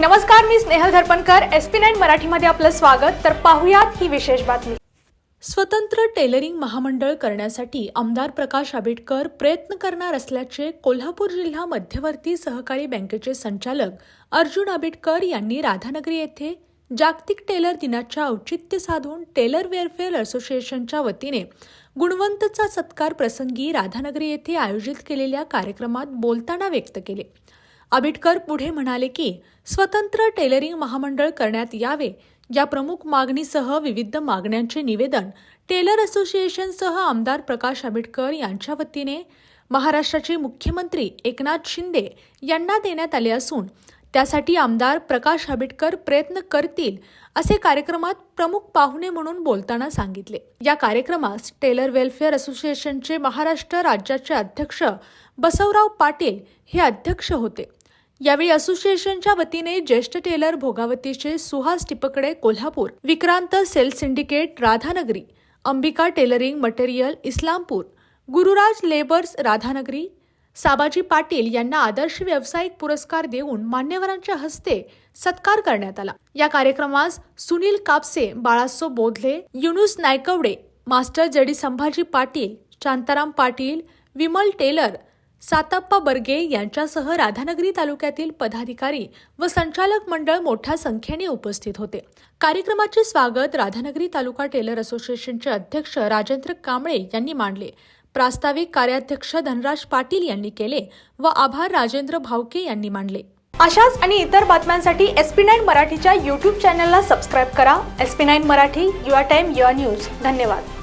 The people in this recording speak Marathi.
नमस्कार मी Snehal Dharpankar. S P nine मराठीमध्ये आपलं स्वागत. तर पाहुयात ही विशेष बातमी. स्वतंत्र टेलरिंग महामंडळ करण्यासाठी आमदार प्रकाश आंबेडकर प्रयत्न करणार असल्याचे कोल्हापूर जिल्हा मध्यवर्ती सहकारी बँकेचे संचालक अर्जुन आंबेडकर यांनी राधानगरी येथे जागतिक टेलर दिनाच्या औचित्य साधून टेलर वेलफेअर असोसिएशनच्या वतीने गुणवंतचा सत्कार प्रसंगी राधानगरी येथे आयोजित केलेल्या कार्यक्रमात बोलताना व्यक्त केले. आंबेडकर पुढे म्हणाले की स्वतंत्र टेलरिंग महामंडळ करण्यात यावे या प्रमुख मागणीसह विविध मागण्यांचे निवेदन टेलर असोसिएशनसह आमदार प्रकाश आंबेडकर यांच्या वतीने महाराष्ट्राचे मुख्यमंत्री एकनाथ शिंदे यांना देण्यात आले असून त्यासाठी आमदार प्रकाश आंबेडकर प्रयत्न करतील असे कार्यक्रमात प्रमुख पाहुणे म्हणून बोलताना सांगितले. या कार्यक्रमास टेलर वेलफेअर असोसिएशनचे महाराष्ट्र राज्याचे अध्यक्ष बसवराव पाटील हे अध्यक्ष होते. यावेळी असोसिएशनच्या वतीने ज्येष्ठ tailor भोगावतीचे Suhas Tipkade Kolhapur Vikrant sale syndicate Radhanagari Ambika tailoring material Islampur Gururaj labours Radhanagari Sabaji Patil यांना आदर्श व्यावसायिक पुरस्कार देऊन मान्यवरांच्या हस्ते सत्कार करण्यात आला. या कार्यक्रमास सुनील कापसे बाळासो बोधले युनुस नायकवडे मास्टर जडी संभाजी पाटील शांताराम पाटील विमल टेलर साताप्पा बर्गे यांच्यासह राधानगरी तालुक्यातील पदाधिकारी व संचालक मंडळ मोठ्या संख्येने उपस्थित होते. कार्यक्रमाचे स्वागत राधानगरी तालुका टेलर असोसिएशनचे अध्यक्ष राजेंद्र कांबळे यांनी मांडले. प्रास्ताविक कार्याध्यक्ष धनराज पाटील यांनी केले व आभार राजेंद्र भावके यांनी मांडले. अशाच आणि इतर बातम्यांसाठी एस पी नाईन मराठीच्या यूट्यूब चॅनलला सबस्क्राईब करा. S P nine Marathi your time your news. धन्यवाद.